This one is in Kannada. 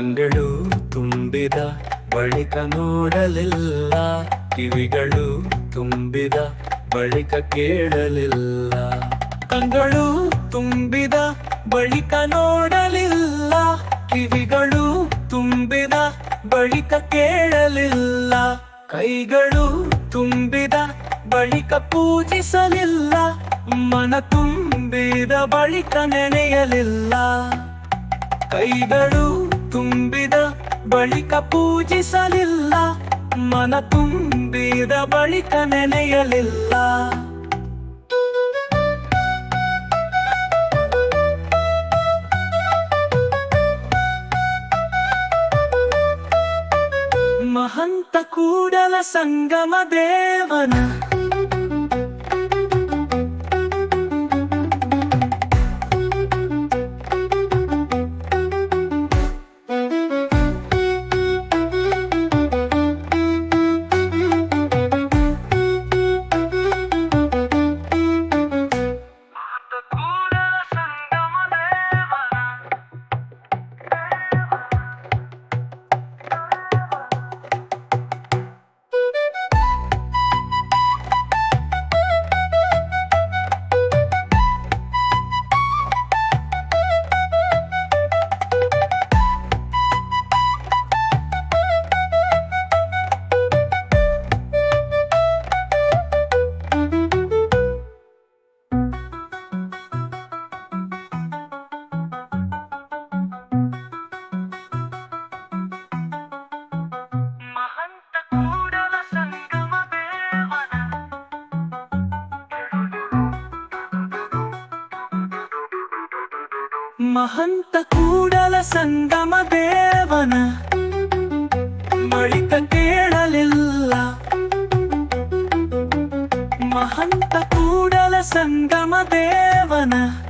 ಕಂಗಳು ತುಂಬಿದ ಬಳಿಕ ನೋಡಲಿಲ್ಲ, ಕಿವಿಗಳು ತುಂಬಿದ ಬಳಿಕ ಕೇಳಲಿಲ್ಲ. ಕಂಗಳು ತುಂಬಿದ ಬಳಿಕ ನೋಡಲಿಲ್ಲ, ಕಿವಿಗಳು ತುಂಬಿದ ಬಳಿಕ ಕೇಳಲಿಲ್ಲ. ಕೈಗಳು ತುಂಬಿದ ಬಳಿಕ ಪೂಜಿಸಲಿಲ್ಲ, ಮನ ತುಂಬಿದ ಬಳಿಕ ನೆನೆಯಲಿಲ್ಲ. ಕೈಗಳು ತುಂಬಿದ ಬಳಿಕ ಪೂಜಿಸಲಿಲ್ಲ ಮನ ತುಂಬಿದ ಬಳಿಕ ನೆನೆಯಲಿಲ್ಲ. ಮಹಂತ ಕೂಡಲ ಸಂಗಮ ದೇವನ ಮಹಂತ ಕೂಡಲ ಸಂಗಮ ದೇವನ ಬಳಿಕ ಕೇಳಲಿಲ್ಲ ಮಹಂತ ಕೂಡಲ ಸಂಗಮ ದೇವನ ಬಳಿಕ ಕೇಳಲಿಲ್ಲ